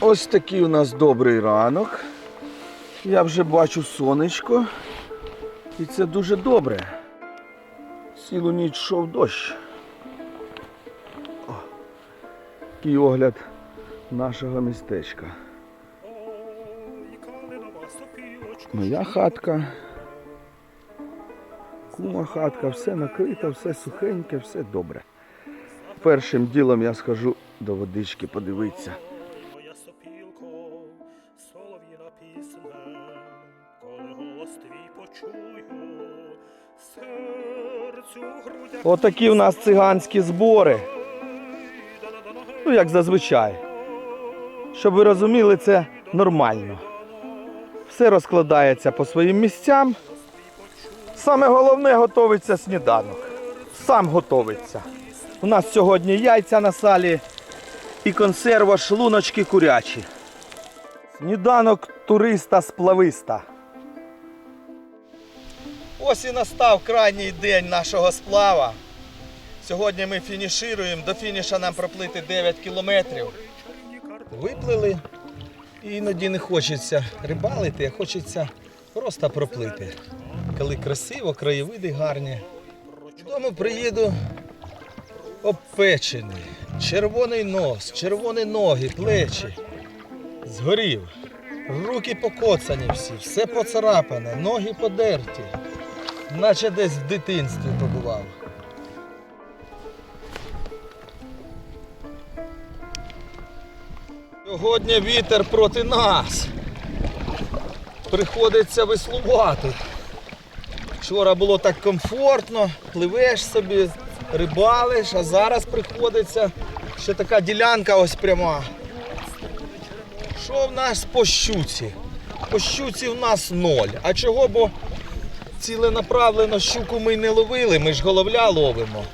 Ось такий у нас добрий ранок. Я вже бачу сонечко. І це дуже добре. Цілу ніч йшов дощ. О, Такий огляд нашого містечка. Моя хатка. Кума хатка, все накрито, все сухеньке, все добре. Першим ділом я схожу до водички подивитися. В Отакі у нас циганські збори. Ну, як зазвичай. Щоб ви розуміли, це нормально. Все розкладається по своїм місцям. Саме головне готовиться сніданок. Сам готовиться. У нас сьогодні яйця на салі і консерва шлуночки курячі. Сніданок туриста сплависта. Ось і настав крайній день нашого сплава. Сьогодні ми фінішируємо. До фініша нам проплити 9 кілометрів. Виплили. І іноді не хочеться рибалити, а хочеться просто проплити. Коли красиво, краєвиди гарні. Додому приїду обпечений, червоний нос, червоні ноги, плечі. Згорів. Руки покоцані всі, все поцарапане, ноги подерті. Наче десь в дитинстві побував. Сьогодні вітер проти нас. Приходиться веслувати. Вчора було так комфортно, пливеш собі, рибалиш, а зараз приходиться ще така ділянка ось пряма. Що в нас по щуці? По щуці в нас ноль. А чого? Бо ціленаправлено щуку ми не ловили, ми ж головля ловимо.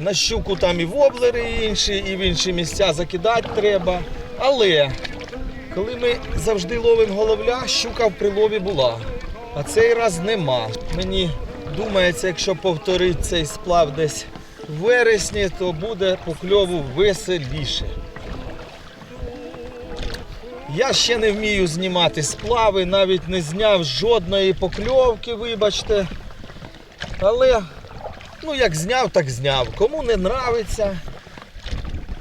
На щуку там і воблери інші, і в інші місця закидати треба. Але коли ми завжди ловимо головля, щука в прилові була. А цей раз нема. Мені думається, якщо повторити цей сплав десь в вересні, то буде по кльову веселіше. Я ще не вмію знімати сплави, навіть не зняв жодної покльовки, вибачте. Але, ну як зняв, так зняв. Кому не нравиться,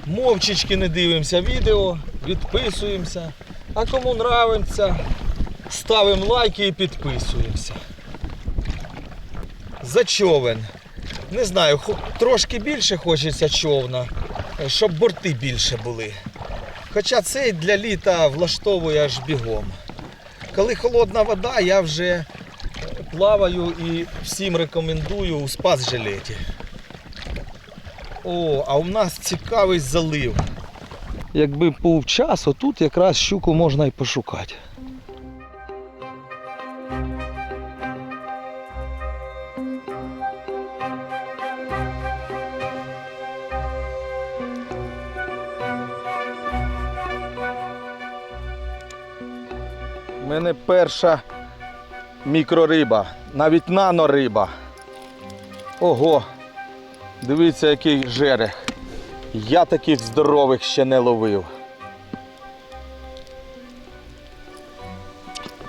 мовчечки не дивимося відео, відписуємося. А кому нравиться, ставимо лайки і підписуємося. За човен. Не знаю, трошки більше хочеться човна, е, щоб борти більше були. Хоча цей для літа влаштовує аж бігом. Коли холодна вода, я вже плаваю і всім рекомендую у спас жилеті. О, а у нас цікавий залив. Якби був час, отут якраз щуку можна і пошукати. У мене перша мікрориба, навіть нанориба. Ого, дивіться, який жерех. Я таких здорових ще не ловив.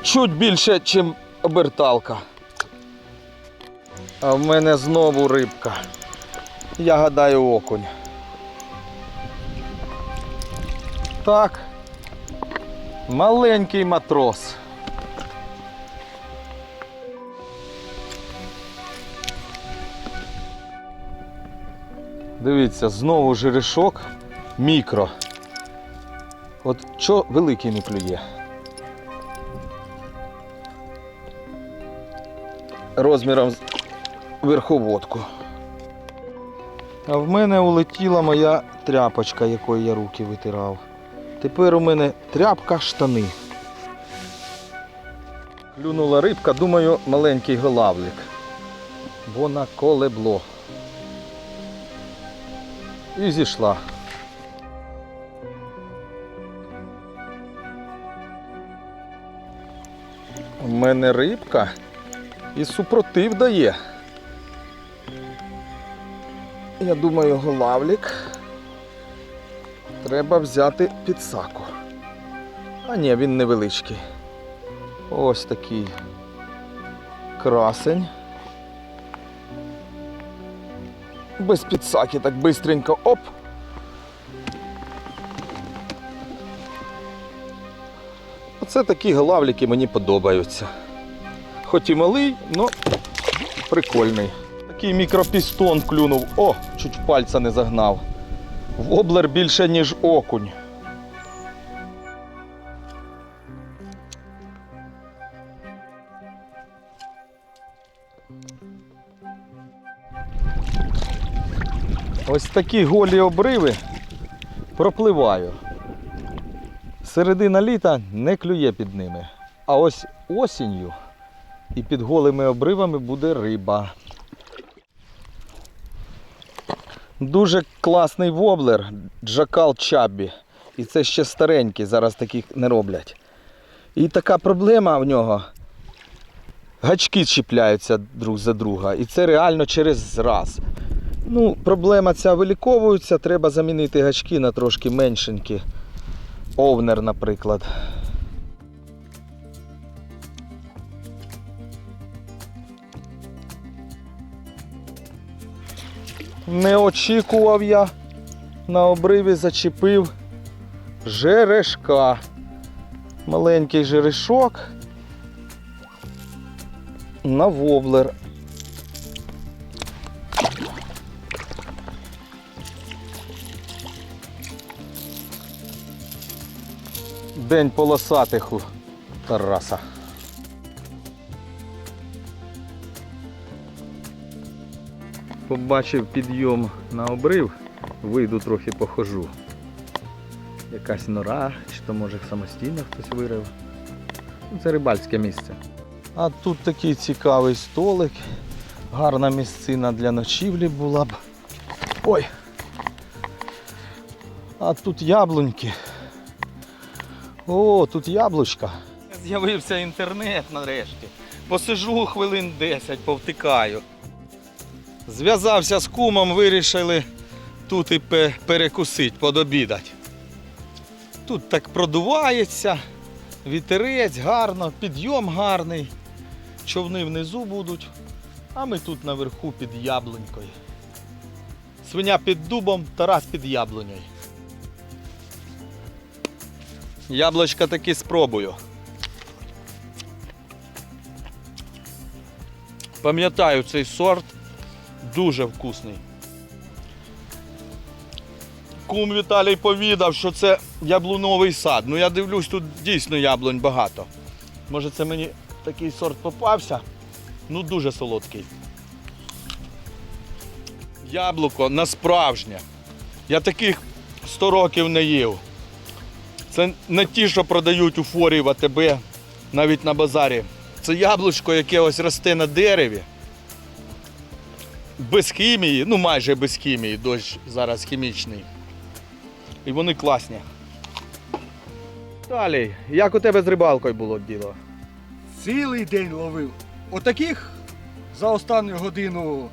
Чуть більше, ніж оберталка. А в мене знову рибка. Я гадаю окунь. Так. Маленький матрос. Дивіться, знову жерешок мікро. От що великий не клює. Розміром з верховодку. А в мене улетіла моя тряпочка, якою я руки витирав. Тепер у мене тряпка штани. Клюнула рибка, думаю, маленький голавлик. Бо на колебло. І зійшла. У мене рибка і супротив дає. я думаю, голавлік. Треба взяти підсаку. А ні, він невеличкий. Ось такий красень. Без підсаки, так бистренько. Оп! Оце такі голавліки мені подобаються. Хоч і малий, але прикольний. Такий мікропістон клюнув. О, чуть пальця не загнав. Воблер більше, ніж окунь. Ось такі голі обриви пропливаю. Середина літа не клює під ними. А ось осінню і під голими обривами буде риба. Дуже класний воблер Джакал Чаббі. І це ще старенький, зараз таких не роблять. І така проблема в нього. Гачки чіпляються друг за друга. І це реально через раз. Ну, проблема ця виліковується, треба замінити гачки на трошки меншенькі. Овнер, наприклад. Не очікував я. На обриві зачепив жерешка. Маленький жерешок. На воблер. День полосатих у Тараса. Побачив підйом на обрив, вийду трохи похожу. Якась нора, чи то може самостійно хтось вирив. Ну, Це рибальське місце. А тут такий цікавий столик. Гарна місцина для ночівлі була б. Ой! А тут яблуньки. О, тут яблучка. З'явився інтернет нарешті. Посижу хвилин 10, повтикаю. Зв'язався з кумом, вирішили тут і перекусити, подобідати. Тут так продувається, вітерець гарно, підйом гарний. Човни внизу будуть, а ми тут наверху під яблунькою. Свиня під дубом, Тарас під яблунею. Яблочка таки спробую. Пам'ятаю цей сорт, дуже вкусний. Кум Віталій повідав, що це яблуновий сад. Ну я дивлюсь, тут дійсно яблунь багато. Може це мені такий сорт попався. Ну дуже солодкий. Яблуко насправжнє. Я таких 100 років не їв. Це не ті, що продають у форі в АТБ, навіть на базарі. Це яблучко, яке ось росте на дереві. Без хімії, ну майже без хімії, дощ зараз хімічний. І вони класні. Далі, як у тебе з рибалкою було діло? Цілий день ловив. Отаких за останню годину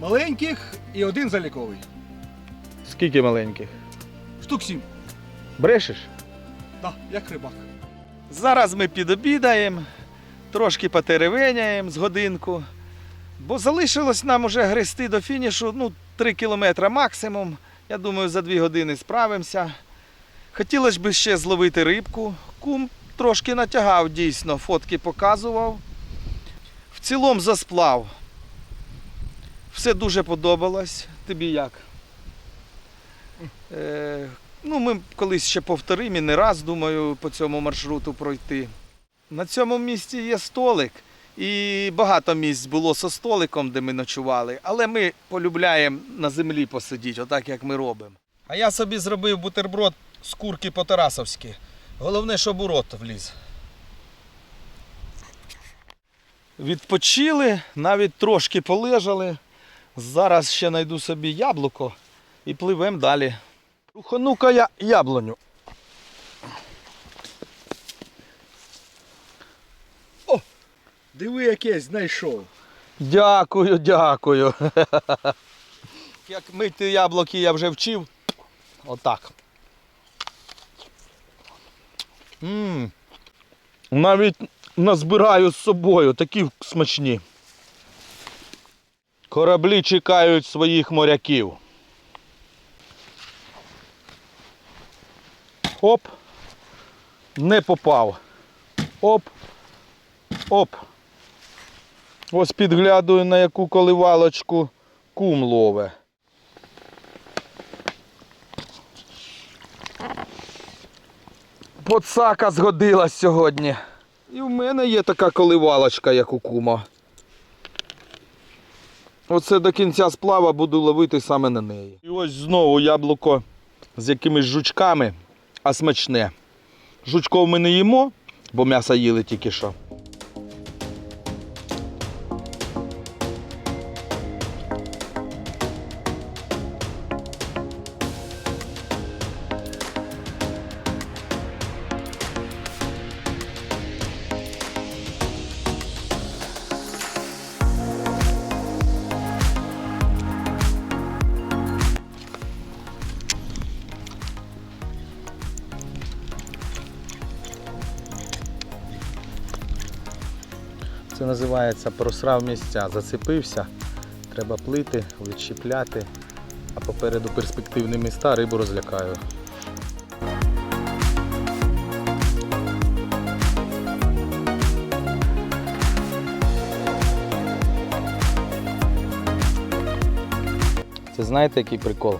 маленьких і один заліковий. Скільки маленьких? Штук сім. Брешеш? Так, як рибак. Зараз ми підобідаємо, трошки потеревеняємо з годинку, бо залишилось нам уже грести до фінішу ну, 3 кілометри максимум. Я думаю, за 2 години справимося. Хотілося б ще зловити рибку. Кум трошки натягав дійсно, фотки показував. В цілому за сплав. Все дуже подобалось. Тобі як? Е, ну, ми колись ще повторимо і не раз, думаю, по цьому маршруту пройти. На цьому місці є столик. І багато місць було со столиком, де ми ночували, але ми полюбляємо на землі посидіти, отак як ми робимо. А я собі зробив бутерброд з курки по-тарасовськи. Головне, щоб у рот вліз. Відпочили, навіть трошки полежали. Зараз ще знайду собі яблуко і пливемо далі. Рухану-ка я яблуню. Диви, яке знайшов. Дякую, дякую. Як мити яблуки я вже вчив. Отак. м Навіть назбираю з собою, такі смачні. Кораблі чекають своїх моряків. Оп. Не попав. Оп. Оп. Ось підглядую на яку коливалочку кум лове. Поцака згодилась сьогодні. І в мене є така коливалочка, як у кума. Оце до кінця сплава буду ловити саме на неї. І ось знову яблуко з якимись жучками, а смачне. Жучков ми не їмо, бо м'ясо їли тільки що. Це називається просрав місця. Зацепився, треба плити, відщіпляти, а попереду перспективні міста рибу розлякаю. Це знаєте який прикол?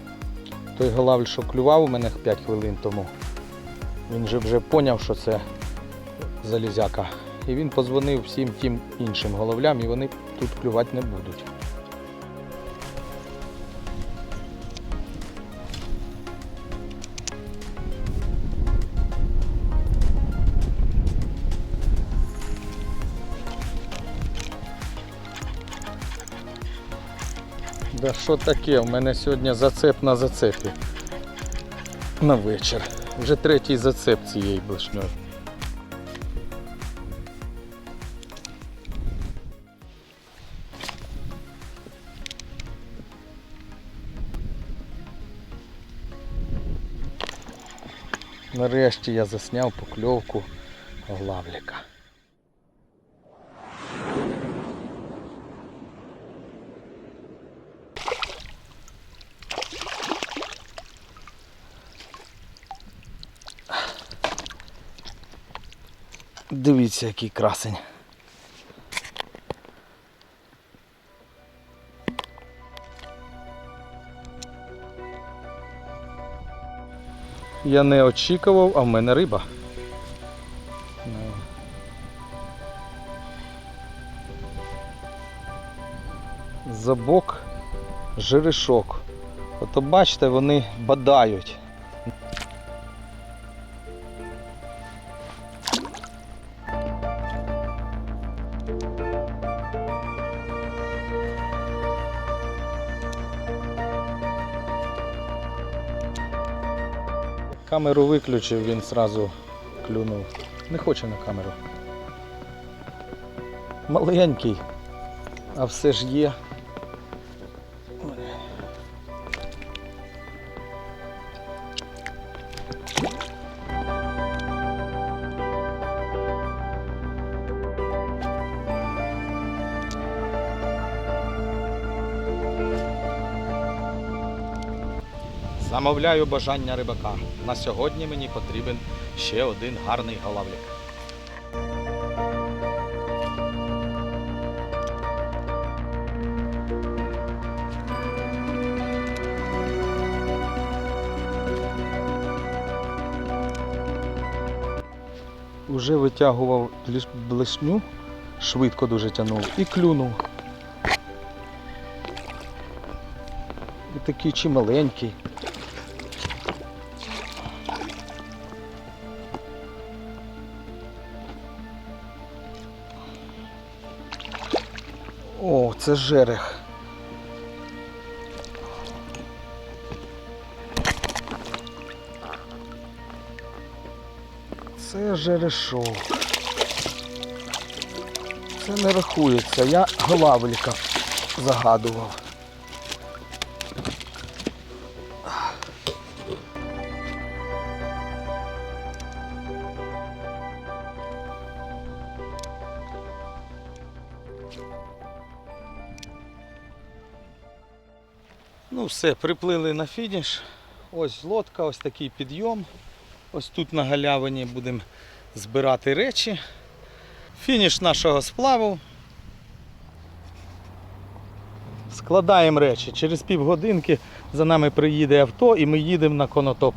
Той голавль, що клював у мене 5 хвилин тому, він же вже поняв, що це залізяка. І він подзвонив всім тим іншим головлям, і вони тут клювати не будуть. Да що таке? У мене сьогодні зацеп на зацепі. На вечір. Вже третій зацеп цієї блешньої. Нарешті я засняв покльовку главліка. Дивіться, який красень. Я не очікував, а в мене риба. За Забок, жерешок. Ото бачите, вони бадають. Камеру виключив, він сразу клюнув. Не хоче на камеру. Маленький, а все ж є. Замовляю бажання рибака. На сьогодні мені потрібен ще один гарний голавлик. Уже витягував блешню, швидко дуже тягнув і клюнув. І такий чи маленький. Це жерех. Це жерешок. Це не рахується, я главліка загадував. Все, приплили на фініш. Ось лодка, ось такий підйом. Ось тут на галявині будемо збирати речі. Фініш нашого сплаву. Складаємо речі. Через півгодинки за нами приїде авто і ми їдемо на конотоп.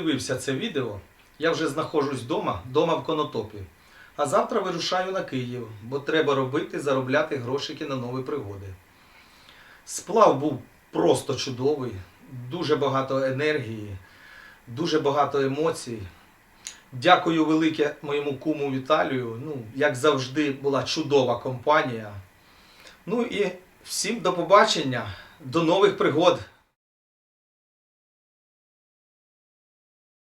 Хтось додивився це відео. Я вже знаходжусь вдома, вдома в конотопі. А завтра вирушаю на Київ, бо треба робити, заробляти грошики на нові пригоди. Сплав був просто чудовий, дуже багато енергії, дуже багато емоцій. Дякую велике моєму куму Віталію. Ну, як завжди, була чудова компанія. Ну і всім до побачення, до нових пригод!